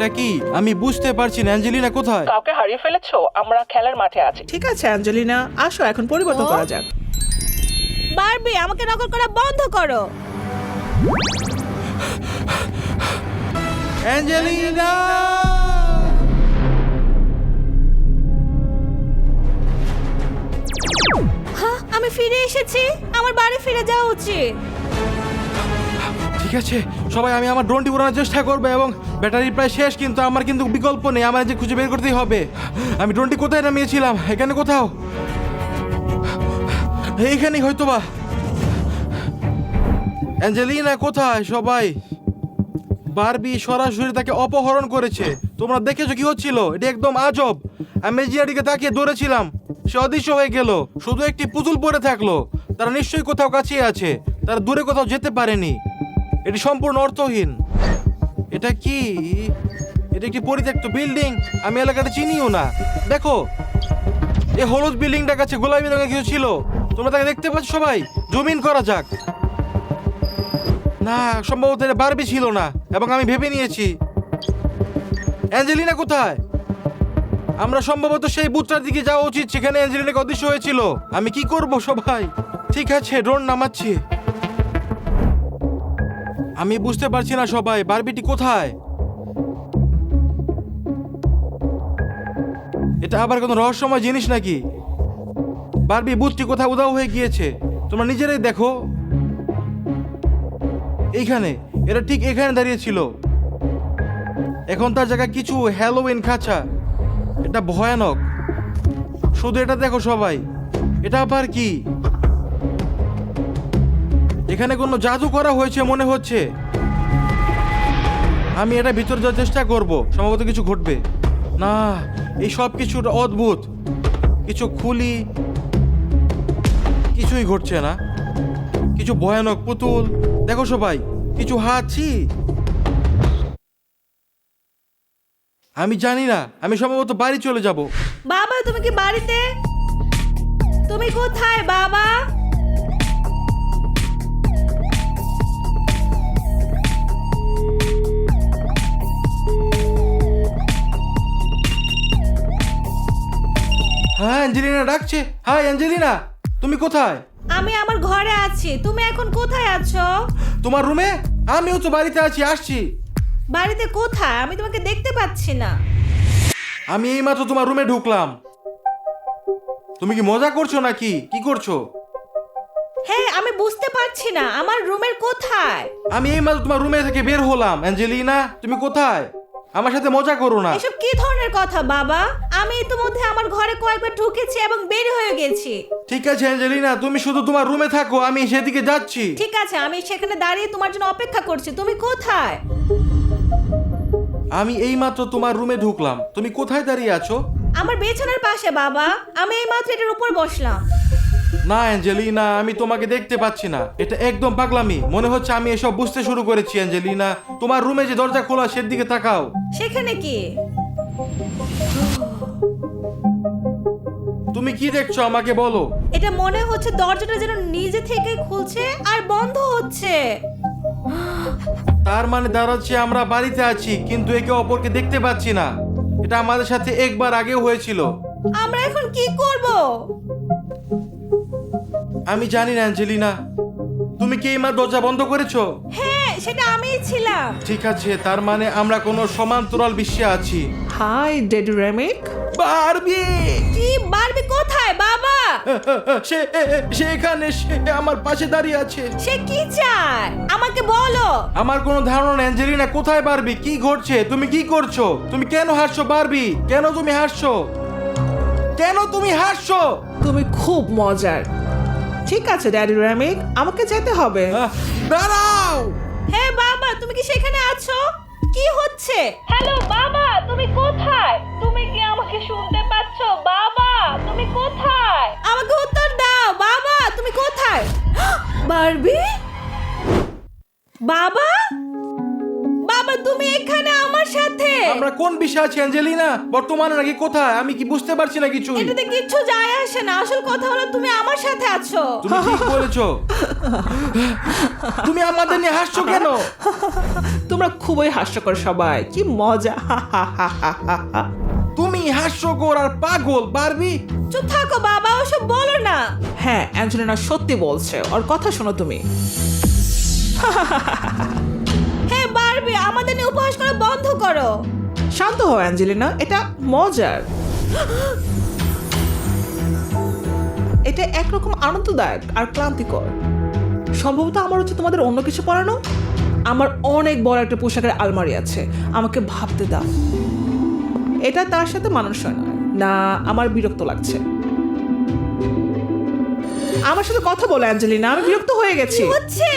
এটা কি? আমি বুঝতে পারছি না। অ্যাঞ্জেলিনা কোথায়? কাউকে হারিয়ে ফেলেছো? আমরা খেলার মাঠে আছি। ঠিক আছে অ্যাঞ্জেলিনা। আসো এখন পরিবর্তন করা যাক। বারবি আমাকে নকল করা বন্ধ করো। অ্যাঞ্জেলিনা! হ্যাঁ আমি ফিরে এসেছি। আমার বাড়ি ফিরে যাওয়া উচিত। ঠিক আছে? সবাই, আমি আমার ড্রোনটি উড়ানোর চেষ্টা করব এবং ব্যাটারি প্রায় শেষ, কিন্তু আমার কিন্তু বিকল্প নেই। আমার যে খুঁজে বের করতেই হবে। আমি ড্রোনটি কোথায় নামিয়েছিলাম? এখানে কোথাও? এইখানেই হয়তো বা অ্যাঞ্জেলিনা, কোথায়? সবাই। বারবি সরাসরি তাকে অপহরণ করেছে। তোমরা দেখেছ কি হচ্ছিল? এটা একদম আজব। আমি জিয়াডিকে তাকিয়ে দৌড়েছিলাম সে অদৃশ্য হয়ে গেল। শুধু একটি পুতুল পড়ে থাকল। তারা নিশ্চয়ই কোথাও কাছেই আছে। তারা দূরে কোথাও যেতে পারেনি। এটি সম্পূর্ণ অর্থহীন। এটা কি? এটা একটি পরিত্যক্ত বিল্ডিং। আমি এলাকাটা চিনিও না। দেখো এই হলুদ বিল্ডিংটার কাছে গোলাপি রঙের কিছু ছিল। তোমরা তাকে দেখতে পাচ্ছ সবাই? জমিন করা যাক। না, সম্ভবত এটা বারবি ছিল না, এবং আমি ভেবে নিয়েছি। অ্যাঞ্জেলিনা কোথায়? আমরা সম্ভবত সেই বুথটার দিকে যাওয়া উচিত সেখানে অ্যাঞ্জেলিনাকে অদৃশ্য হয়েছিল। আমি কি করব সবাই? ঠিক আছে, ড্রোন নামাচ্ছি। আমি বুঝতে পারছি না সবাই, বারবিটি কোথায়? এটা আবার কোনো রহস্যময় জিনিস নাকি? বারবি বুথটি কোথায় উদাও হয়ে গিয়েছে। তোমরা নিজেরাই দেখো। এইখানে এটা ঠিক এখানে দাঁড়িয়ে ছিল। এখন তার জায়গায় কিছু হ্যালোউইন খাঁচা। এটা ভয়ানক। শুধু এটা দেখো সবাই। এটা আবার কি? এখানে কোনো জাদু করা হয়েছে মনে হচ্ছে। আমি এটা ভিতরে যাওয়ার চেষ্টা করব। সম্ভবত কিছু ঘটবে। না, এই সব কিছুটা অদ্ভুত। কিছু খুলি, কিছুই ঘটছে না। কিছু ভয়ানক পুতুল। দেখো সবাই, কিছু হাঁচি। আমি জানি না, আমি সম্ভবত বাড়ি চলে যাব। বাবা, তুমি কি বাড়িতে? তুমি কোথায়, বাবা? হ্যাঁ অ্যাঞ্জেলিনা ডাকছে। হাই অ্যাঞ্জেলিনা তুমি কোথায়? আমি আমার ঘরে আছি। তুমি এখন কোথায় আছো? তোমার রুমে? আমিও তো বাড়িতে আছি আসছি। বাড়িতে কোথায়? আমি তোমাকে দেখতে পাচ্ছি না। আমি এইমাত্র তোমার রুমে ঢুকলাম। তুমি কি মজা করছ নাকি? কি করছ? হ্যাঁ আমি বুঝতে পারছি না। আমার রুমের কোথায়? আমি এইমাত্র তোমার রুমে থেকে বের হলাম। অ্যাঞ্জেলিনা তুমি কোথায়? আমার সাথে মজা করো না। এসব কি ধরনের কথা বাবা? আমি ইতিমধ্যে আমার ঘরে কয়েকবার ঢুকেছি এবং বের হয়ে গেছি। ঠিক আছে অ্যাঞ্জেলিনা তুমি শুধু তোমার রুমে থাকো আমি সেদিকে যাচ্ছি। ঠিক আছে আমি সেখানে দাঁড়িয়ে তোমার জন্য অপেক্ষা করছি। তুমি কোথায়? আমি এইমাত্র তোমার রুমে ঢুকলাম। তুমি কোথায় দাঁড়িয়ে আছো? আমার বিছানার পাশে বাবা। আমি এই মাত্র এটার উপর বসলাম। না অ্যাঞ্জেলিনা আমি তোমাকে দেখতে পাচ্ছি না। এটা একদম পাগলামি। মনে হচ্ছে আমি এসব বুঝতে শুরু করেছি অ্যাঞ্জেলিনা। তোমার রুমে যে দরজা খোলা সেদিকে তাকাও। সেখানে কি? তুমি কি দেখছ? আমাকে বলো। এটা মনে হচ্ছে দরজাটা যেন নিজে থেকেই খুলছে আর বন্ধ হচ্ছে। তার মানে দাঁড়াচ্ছে আমরা বাড়িতে আছি কিন্তু একে অপরকে দেখতে পাচ্ছি না। এটা আমাদের সাথে একবার আগেও হয়েছিল। আমরা এখন কি করব? আমি জানি না অ্যাঞ্জেলিনা। তুমি কি এইমাত্র দরজা বন্ধ করেছ? হ্যাঁ সেটা আমিই ছিলাম। ঠিক আছে তার মানে আমরা কোনো সমান্তরাল বিশ্বে আছি। হাই ডেডি রেমিক। বারবি! কি বারবি কোথায় বাবা? সে সে এখানে সে আমার পাশে দাঁড়িয়ে আছে। সে কি চায়? আমাকে বলো। আমার কোনো ধারণা নেই অ্যাঞ্জেলিনা কোথায় বারবি? কি ঘটছে? তুমি কি করছ? তুমি কেন হাসছো বারবি? কেন তুমি হাসছো কেন তুমি হাসছো তুমি খুব মজার। ঠিক আছে ড্যাডি রামিক আমাকে যেতে হবে। দাঁড়াও! হ্যাঁ বাবা তুমি কি সেখানে আছো? কি হচ্ছে? হ্যালো বাবা তুমি কোথায়? তুমি কি আমাকে শুনতে পাচ্ছ? বাবা তুমি কোথায়? আমাকে উত্তর দাও বাবা তুমি কোথায়? বারবি? বাবা? বাবা তুমি এখানে আমার সাথে? আমরা কোন বিষয়ে আছি অ্যাঞ্জেলিনা? বর্তমানে নাকি কোথায়? আমি কি বুঝতে পারছি না কিছু এটাতে কিচ্ছু যায় আসে না। আসল কথা হলো তুমি আমার সাথে আছো। তুমি ঠিক বলেছ। তুমি আমাদের নিয়ে হাসছো কেন? তোমরা খুবই হাস্যকর সবাই। কি মজা। হা হা হা হা হা হা। তুমি হাস্যকর আর পাগল বারবি। চুপ থাকো বাবা ওসব বলো না। হ্যাঁ অ্যাঞ্জেলিনা সত্যি বলছে। ওর কথা শোনো তুমি। করো। শান্ত হও অ্যাঞ্জেলিনা এটা মজার। এটা একরকম আনন্দদায়ক আর ক্লান্তিকর। সম্ভবত আমার হচ্ছে তোমাদের অন্য কিছু পড়ানো আমার অনেক বড় একটা পোশাকের আলমারি আছে আমাকে ভাবতে দাও। এটা তার সাথে মানানসই নয়। না আমার বিরক্ত লাগছে। আমার সাথে কথা বলো অ্যাঞ্জেলিনা আমি বিরক্ত হয়ে গেছি। হচ্ছে?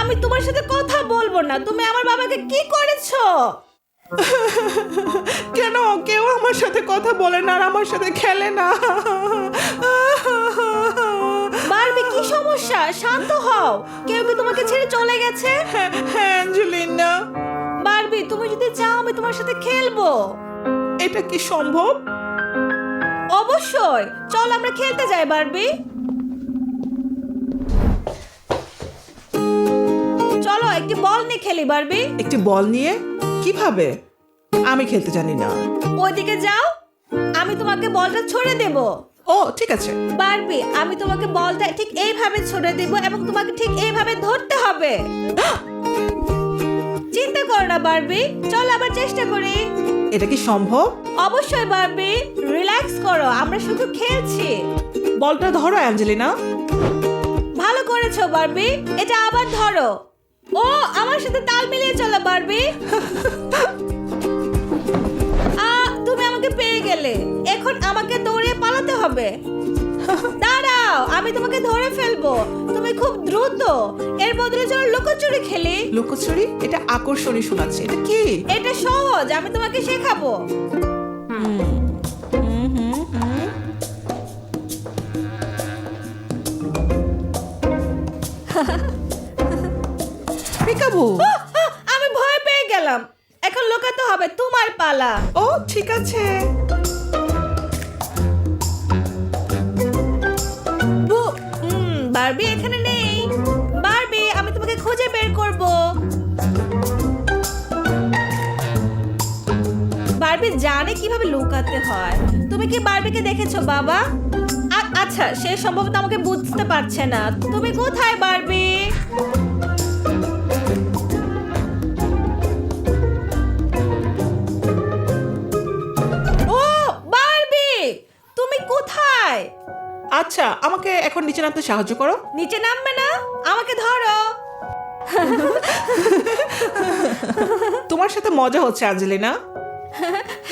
আমি তোমার সাথে কথা বলব না। তুমি আমার বাবাকে কি করেছ? কেন কেউ আমার সাথে কথা বলে না আর আমার সাথে খেলে না? বারবি কি সমস্যা? শান্ত হও। কেউ কি তোমাকে ছেড়ে চলে গেছে? হ্যাঁ অ্যাঞ্জেলিনা। বারবি তুমি যদি চাও আমি তোমার সাথে খেলব। এটা কি সম্ভব? অবশ্যই। চল আমরা খেলতে যাই বারবি। চলো একটি বল নিয়ে খেলি বারবি। একটি বল নিয়ে? কীভাবে? আমি খেলতে জানি না। ওইদিকে যাও আমি তোমাকে বলটা ছড়ে দেব। ও ঠিক আছে। বারবি আমি তোমাকে বলটা ঠিক এইভাবে ছড়ে দেব এবং তোমাকে ঠিক এইভাবে ধরতে হবে। চিন্তা করো না বারবি। চল আবার চেষ্টা করি। এটা কি সম্ভব? অবশ্যই বারবি। রিল্যাক্স করো আমরা শুধু খেলছি। বলটা ধরো অ্যাঞ্জেলিনা। ভালো করেছ বারবি। এটা আবার ধরো। ও আমার সাথে তাল মিলিয়ে চলো বারবি। আ তুমি আমাকে পেয়ে গেলে। এখন আমাকে দৌড়ে পালাতে হবে। দাঁড়াও আমি তোমাকে ধরে ফেলব। তুমি খুব দ্রুত। এর বদলে চলো লুকোচুরি খেলি। লুকোচুরি? এটা আকর্ষণীয় শোনাচ্ছে। এটা কি? এটা সহজ আমি তোমাকে শেখাবো। আহ, আমি ভয় পেয়ে গেলাম। এখন লুকাতে হবে তোমার পালা। ও ঠিক আছে। বারবি এখানে নেই। বারবি আমি তোমাকে খুঁজে বের করব। বারবি জানে কীভাবে লুকাতে হয়। তুমি কি বারবিকে দেখেছ বাবা? আচ্ছা সে সম্ভবত আমাকে বুঝতে পারছে না। তুমি কোথায় বারবি? আচ্ছা আমাকে এখন নিচে নামতে সাহায্য করো। নিচে নামবে না আমাকে ধরো। তোমার সাথে মজা হচ্ছে অ্যাঞ্জেলিনা।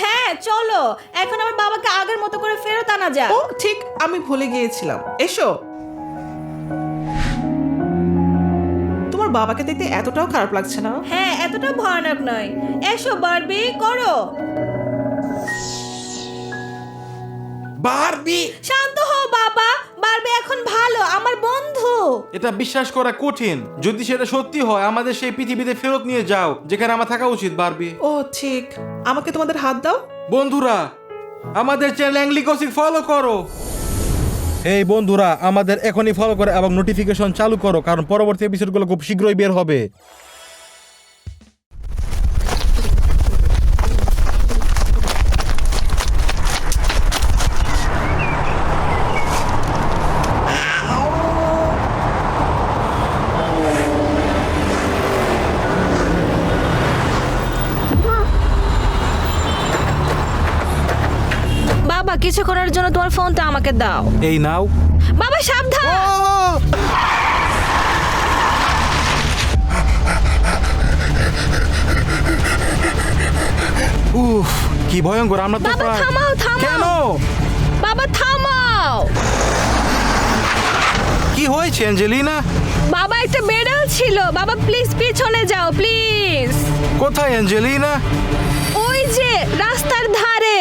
হ্যাঁ চলো। এখন আমার বাবাকে আগের মতো করে ফেরত আনা যাক। ও ঠিক আমি ভুলে গিয়েছিলাম। এসো। তোমার বাবাকে দেখতে এতটাও খারাপ লাগছে না? হ্যাঁ এতটা ভয়ানক নয়। এসো বারবি করো। বারবি! শান্ত বারবি এখন ভালো আমার বন্ধু। এটা বিশ্বাস করা কঠিন। যদি সেটা সত্যি হয় আমাদের সেই পৃথিবীতে ফেরত নিয়ে যাও যেখানে আমার থাকা উচিত বারবি। ও ঠিক। আমাকে তোমাদের হাত দাও। বন্ধুরা আমাদের চ্যানেল অ্যাংলিকসিক ফলো করো। এই বন্ধুরা আমাদের এখনই ফলো করো এবং নোটিফিকেশন চালু করো কারণ পরবর্তী এপিসোডগুলো খুব শীঘ্রই বের হবে। আমাকে দাও। এই নাও। বাবা সাবধান! উফ কি ভয়ঙ্কর আমরা তো বাবা, থামাও, থামাও। কেন? বাবা থামাও! কি হয়েছে অ্যাঞ্জেলিনা? বাবা একটা বেড়াল ছিল। বাবা প্লিজ পিছনে যাও প্লিজ কোথায় অ্যাঞ্জেলিনা? ওই যে রাস্তার ধারে।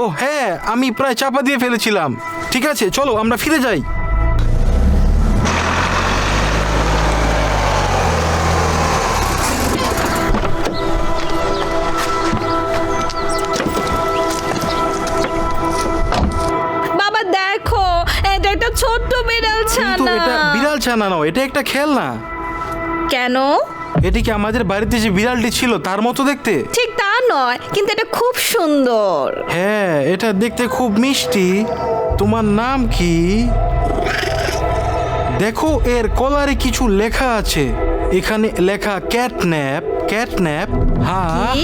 ও হ্যাঁ আমি প্রায় চাপা দিয়ে ফেলেছিলাম। ঠিক আছে চলো আমরা ফিরে যাই। বাবা দেখো এটা একটা ছোট্ট বিড়াল কিন্তু ছানা। এটা বিড়াল ছানা নয় এটা একটা খেলনা। কেন? এটি কি আমাদের বাড়িতে যে বিড়ালটি ছিল তার মতো দেখতে? ঠিক তা নয় কিন্তু এটা খুব সুন্দর। হ্যাঁ এটা দেখতে খুব মিষ্টি। তোমার নাম কি? দেখো এর কলারে কিছু লেখা আছে। এখানে লেখা ক্যাটন্যাপ ক্যাটন্যাপ। হ্যাঁ।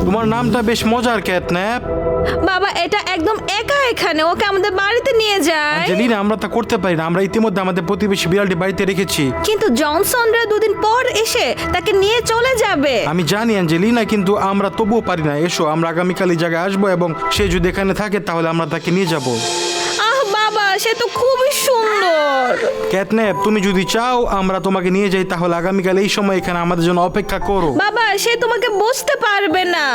তোমার নামটা বেশ মজার ক্যাটন্যাপ। বাবা এটা একদম একা এখানে। ওকে আমাদের বাড়িতে নিয়ে যায়। জানি না আমরা তা করতে পারি না। আমরা ইতিমধ্যে আমাদের প্রতিবেশী বিড়ালটি বাড়িতে রেখেছি। কিন্তু জনসনরা দুদিন পর এসে তাকে নিয়ে চলে যাবে। আমি জানি অ্যাঞ্জেলিনা কিন্তু আমরা তবুও পারি না। এসো আমরা আগামীকাল এই জায়গায় আসব এবং সে যদি এখানে থাকে তাহলে আমরা তাকে নিয়ে যাব। আহ বাবা সে তো খুবই সুন্দর। ক্যাটন্যাপ তুমি যদি চাও আমরা তোমাকে নিয়ে যাই তাহলে আগামীকাল এই সময় এখানে আমাদের জন্য অপেক্ষা করো। বাবা সে তোমাকে বুঝতে পারবে না।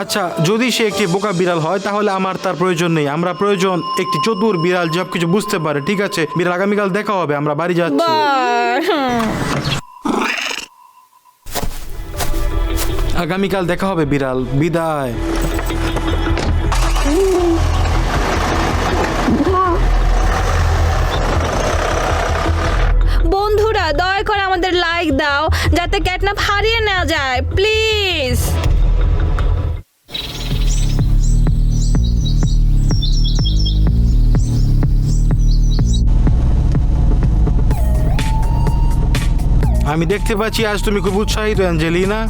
আচ্ছা যদি সে একটি বোকা বিড়াল হয় তাহলে আমার তার প্রয়োজন নেই। আমরা প্রয়োজন একটি চতুর বিড়াল সব কিছু বুঝতে পারে ঠিক আছে? বিড়াল আগামীকাল দেখা হবে আমরা বাড়ি যাচ্ছি। আগামীকাল দেখা হবে বিড়াল। বিদায়। করে আমাদের লাইক দাও যাতে ক্যাটনাপ হারিয়ে না যায়। প্লিজ আমি দেখতে পাচ্ছি আজ তুমি খুব উৎসাহিত অ্যাঞ্জেলিনা।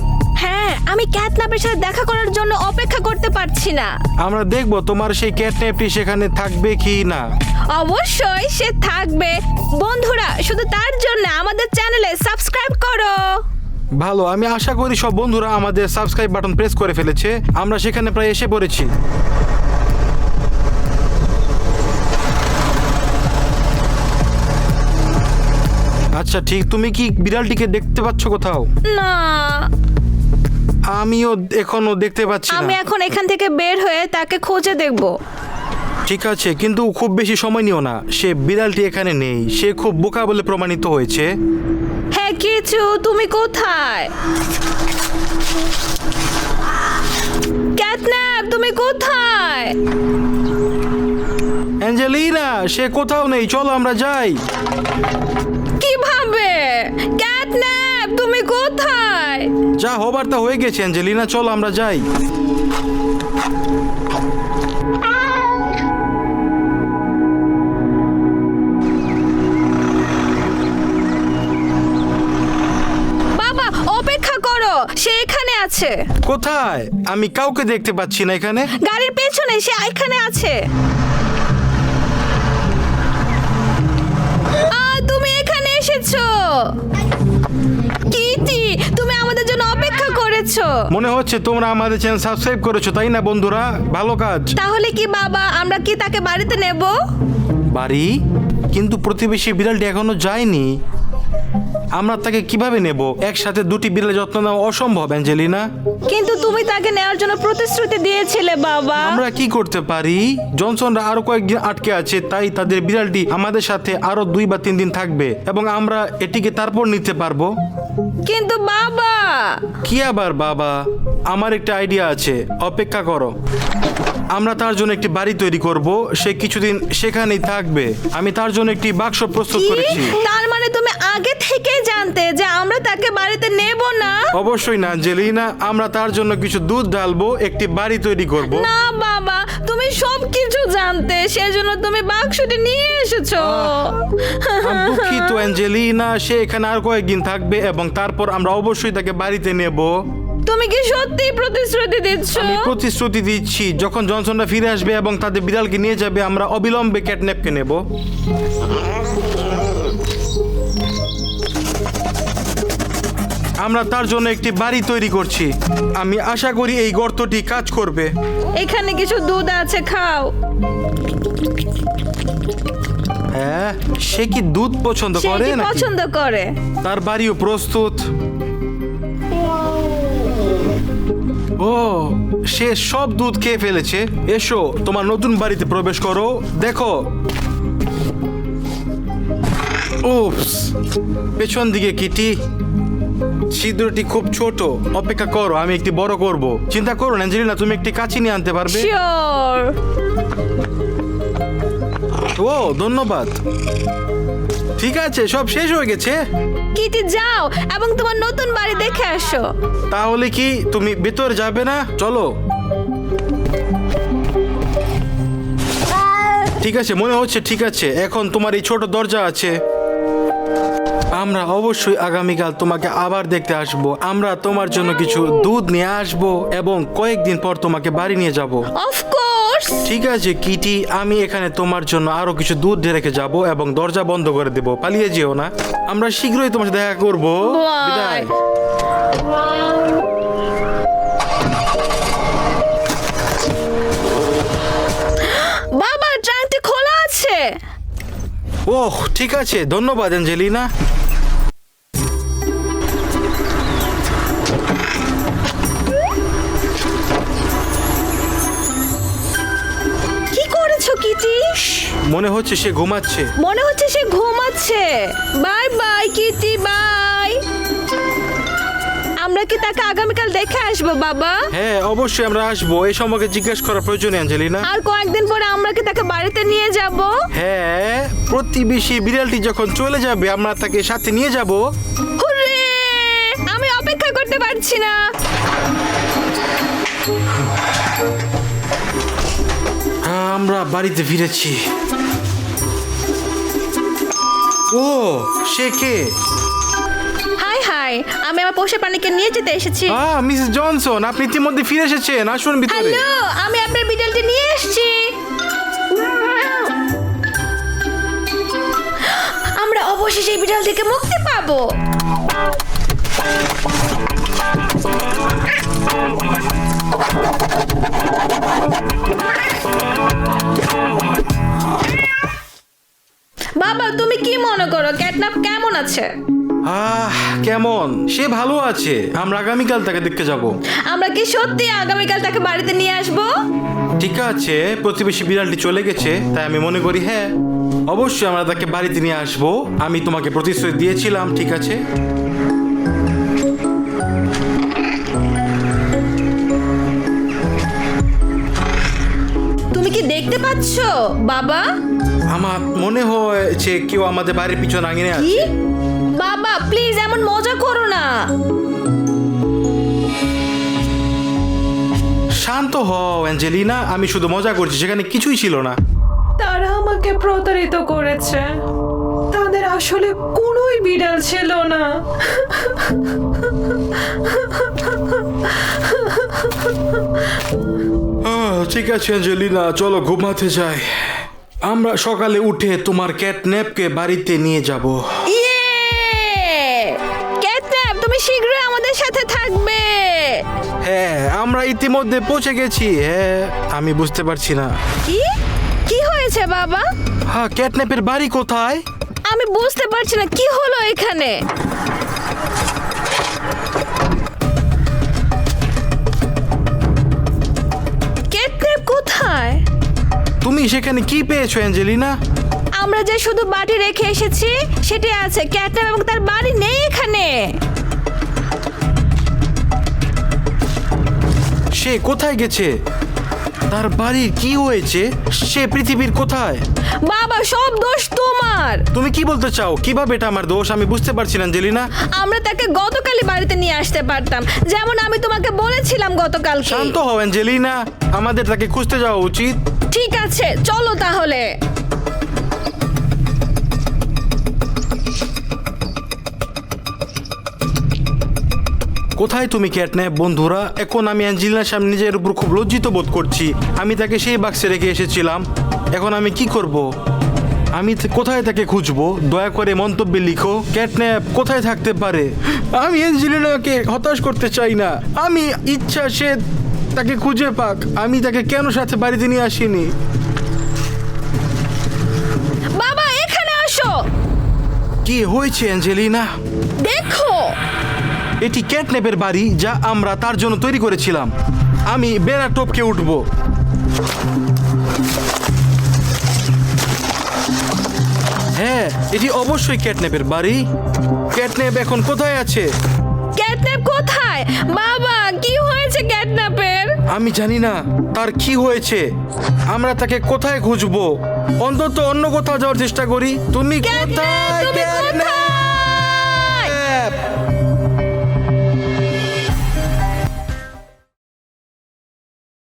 হ্যাঁ আমি ক্যাটনাপের সাথে দেখা করার জন্য অপেক্ষা করতে পারছি না। আমরা দেখব তোমার সেই ক্যাটন্যাপটি সেখানে থাকবে কি না। অবশ্যই সে থাকবে। বন্ধুরা শুধু তার জন্য আমাদের চ্যানেলে সাবস্ক্রাইব করো। ভালো আমি আশা করি সব বন্ধুরা আমাদের সাবস্ক্রাইব বাটন প্রেস করে ফেলেছে। আমরা সেখানে প্রায় এসে পড়েছি। আচ্ছা ঠিক তুমি কি বিড়ালটিকে দেখতে পাচ্ছ কোথাও? না। আমিও এখনও দেখতে পাচ্ছি না। আমি এখন এখান থেকে বের হয়ে তাকে খুঁজে দেখব। ঠিক আছে কিন্তু খুব বেশি সময় নিও না। সে বিড়ালটি এখানে নেই। সে খুব বোকা বলে প্রমাণিত হয়েছে। হ্যাঁ কিছু তুমি কোথায়? ক্যাটন্যাপ তুমি কোথায়? অ্যাঞ্জেলিনা সে কোথাও নেই। চলো আমরা যাই। কীভাবে ক্যাটন্যাপ তুমি কোথায়? যা হবার তা হয়ে গেছে অ্যাঞ্জেলিনা। চলো আমরা যাই। সে এখানে আছে। কোথায়? আমি কাউকে দেখতে পাচ্ছি না এখানে। গাড়ির পেছনে সে এখানে আছে। আ, তুমি এখানে এসেছ। কিটি তুমি আমাদের জন্য অপেক্ষা করেছ। মনে হচ্ছে তোমরা আমাদের চ্যানেল সাবস্ক্রাইব করেছ তাই না বন্ধুরা? ভালো কাজ। তাহলে কি বাবা আমরা কি তাকে বাড়িতে নেব? বাড়ি? কিন্তু প্রতিবেশী বিড়ালটি এখনও যায়নি। আমরা তাকে কীভাবে নেব? একসাথে দুটি বিড়ালের যত্ন নেওয়া অসম্ভব অ্যাঞ্জেলিনা। কিন্তু তুমি তাকে নেওয়ার জন্য প্রতিশ্রুতি দিয়েছিলে বাবা। আমরা কি করতে পারি? জনসনরা আরও কয়েকদিন আটকে আছে তাই তাদের বিড়ালটি আমাদের সাথে আরও দুই বা তিন দিন থাকবে এবং আমরা এটিকে তারপর নিতে পারব। কিন্তু বাবা। কি আবার বাবা? আমার একটা আইডিয়া আছে। অপেক্ষা করো। আমরা তার জন্য একটি বাড়ি তৈরি করব সে কিছুদিন সেখানেই থাকবে। আমি তার জন্য একটি বাক্স প্রস্তুত করেছি। তার মানে তুমি আগে থেকেই জানতে যে আমরা তাকে বাড়িতে নেব না? অবশ্যই না জেলিনা আমরা তার জন্য কিছু দুধ ঢালবো একটি বাড়ি তৈরি করব। না বাবা তুমি সব কিছু জানতে সেজন্য তুমি বাক্সটি নিয়ে এসেছ। আমি দুঃখিত অ্যাঞ্জেলিনা সে এখানে আর কয়েকদিন থাকবে এবং তারপর আমরা অবশ্যই তাকে বাড়িতে নেব। তুমি কি সত্যি প্রতিশ্রুতি দিচ্ছ? আমি প্রতিশ্রুতি দিচ্ছি যখন জনসনরা ফিরে আসবে এবং তাদের বিড়ালকে নিয়ে যাবে আমরা অবিলম্বে ক্যাটনেপকে নেব। আমরা তার জন্য একটি বাড়ি তৈরি করছি। আমি আশা করি এই গর্তটি কাজ করবে। এখানে কিছু দুধ আছে খাও। হ্যাঁ সে কি দুধ পছন্দ সে করে কি নাকি? পছন্দ করে? তার বাড়িও প্রস্তুত। ও সে সব দুধ খেয়ে ফেলেছে। এসো তোমার নতুন বাড়িতে প্রবেশ করো। দেখো। উপস পেছন দিকে কিটি। ছিদ্রটি খুব ছোট। অপেক্ষা করো আমি একটি বড় করব। চিন্তা করো অ্যাঞ্জেলিনা তুমি একটি কাছি নিয়ে আনতে পারবে। ও ধন্যবাদ। ঠিক আছে সব শেষ হয়ে গেছে। কিটি যাও এবং তোমার নতুন বাড়ি দেখে আসো। তাহলে কি তুমি ভেতরে যাবে না? চলো। ঠিক আছে মনে হচ্ছে ঠিক আছে। এখন তোমার এই ছোট দরজা আছে। আমরা অবশ্যই আগামীকাল তোমাকে আবার দেখতে আসব। আমরা তোমার জন্য কিছু দুধ নিয়ে আসব এবং কয়েকদিন পর তোমাকে বাড়ি নিয়ে যাব। অফকোর্স ঠিক আছে কিটি আমি এখানে তোমার জন্য আরও কিছু দুধ রেখে যাব এবং দরজা বন্ধ করে দেব। পালিয়ে যেও না। আমরা শীঘ্রই তোমার সাথে দেখা করব. বিদায়। বাবা ট্রাঙ্কটি খোলা আছে। ওহ ঠিক আছে। ধন্যবাদ অ্যাঞ্জেলিনা। মনে হচ্ছে সে ঘুমাচ্ছে। মনে হচ্ছে সে ঘুমাচ্ছে। Bye bye Kitty bye. আমরা কি তাকে আগামীকাল দেখে আসব বাবা? হ্যাঁ অবশ্যই আমরা আসব। এই সম্পর্কে জিজ্ঞেস করার প্রয়োজন অ্যাঞ্জেলিনা। আর কয়েকদিন পরে আমরা কি তাকে বাড়িতে নিয়ে যাব? হ্যাঁ প্রতিবেশী বিড়ালটি যখন চলে যাবে আমরা তাকে সাথে নিয়ে যাব। হুররে! আমি অপেক্ষা করতে পারছি না। আমরা বাড়িতে ফিরেছি। ও সে কে? হাই হাই আমি আমার পোষা প্রাণীকে নিয়ে যেতে এসেছি। আহ মিস জনসন আপনি ইতিমধ্যে ফিরে এসেছেন আসুন ভিতরে। হ্যালো আমি আপনার বিড়ালটি নিয়ে এসেছি। আমরা অবশেষে এই বিড়াল থেকে মুক্তি পাবো। বাবা তুমি কি মনে করো ক্যাটনাপ কেমন আছে? আহ কেমন? সে ভালো আছে। আমরা আগামীকাল তাকে দেখতে যাব। আমরা কি সত্যি আগামীকাল তাকে বাড়িতে নিয়ে আসব? ঠিক আছে প্রতিবেশী বিড়ালটি চলে গেছে তাই আমি মনে করি হ্যাঁ। অবশ্যই আমরা তাকে বাড়িতে নিয়ে আসব। আমি তোমাকে প্রতিশ্রুতি দিয়েছিলাম ঠিক আছে? তুমি কি দেখতে পাচ্ছ বাবা? আমার মনে হয় যে কেউ আমাদের বাড়ির পিছনে আঙিনে আছে। বাবা প্লিজ এমন মজা করো না। শান্ত হও অ্যাঞ্জেলিনা। আমি শুধু মজা করছি সেখানে কিছুই ছিল না। তারা আমাকে প্রতারিত করেছে। তাদের আসলে কোনোই বিড়াল ছিল না। ঠিক আছে অ্যাঞ্জেলিনা। চলো ঘুমাতে যাই। আমরা সকালে উঠে তোমার ক্যাট ন্যাপকে বাড়িতে নিয়ে যাব। ক্যাটন্যাপ তুমি শীঘ্রই আমাদের সাথে থাকবে। হ্যাঁ আমরা ইতিমধ্যে পৌঁছে গেছি। হ্যাঁ আমি বুঝতে পারছি না। কি? কি হয়েছে বাবা? হ্যাঁ ক্যাটন্যাপের বাড়ি কোথায়? আমি বুঝতে পারছি না কি হলো এখানে? তুমি সেখানে কি পেয়েছ অ্যাঞ্জেলিনা? আমরা যে শুধু বাটি রেখে এসেছি সেটি আছে। ক্যাটন্যাপ এবং তার বাড়ি নেই এখানে। সে কোথায় গেছে? তার বাড়ির কি হয়েছে? সে পৃথিবীর কোথায়? বাবা সব দোষ তোমার। তুমি কি বলতে চাও? কীভাবে এটা আমার দোষ? আমি বুঝতে পারছি না অ্যাঞ্জেলিনা। আমরা তাকে গতকালই বাড়িতে নিয়ে আসতে পারতাম। যেমন আমি তোমাকে বলেছিলাম গতকাল শান্ত হও অ্যাঞ্জেলিনা। আমাদের তাকে খুঁজতে যাওয়া উচিত। ঠিক আছে, চলো তাহলে। কোথায় তুমি ক্যাটন্যাপ বন্ধুরা, এখন আমি অ্যাঞ্জেলিনার সামনে নিজের উপর খুব লজ্জিত বোধ করছি। আমি তাকে সেই বাক্সে রেখে এসেছিলাম। এখন আমি কি করব? আমি কোথায় তাকে খুঁজবো? দয়া করে মন্তব্যে লিখো। ক্যাটন্যাপ কোথায় থাকতে পারে? আমি অ্যাঞ্জেলিনাকে হতাশ করতে চাই না। আমি ইচ্ছা সে তাকে খুঁজে পাক। আমি তাকে কেন সাথে বাড়িতে নিয়ে আসিনি? বাবা এখানে আসো। কি হয়েছে অ্যাঞ্জেলিনা? দেখো। এটি ক্যাটন্যাপের বাড়ি যা আমরা তার জন্য তৈরি করেছিলাম। আমি বেড়া টপকে উঠব। হ্যাঁ এটি অবশ্যই ক্যাটন্যাপের বাড়ি। ক্যাটন্যাপ এখন কোথায় আছে? ক্যাটন্যাপ কোথায়? বাবা কি হয়েছে ক্যাটন্যাপের আমি জানি না তার কি হয়েছে? আমরা তাকে কোথায় খুঁজবো? অন্তত অন্য কোথাও যাওয়ার চেষ্টা করি। তুমি কোথায়? ক্যাটনাপ?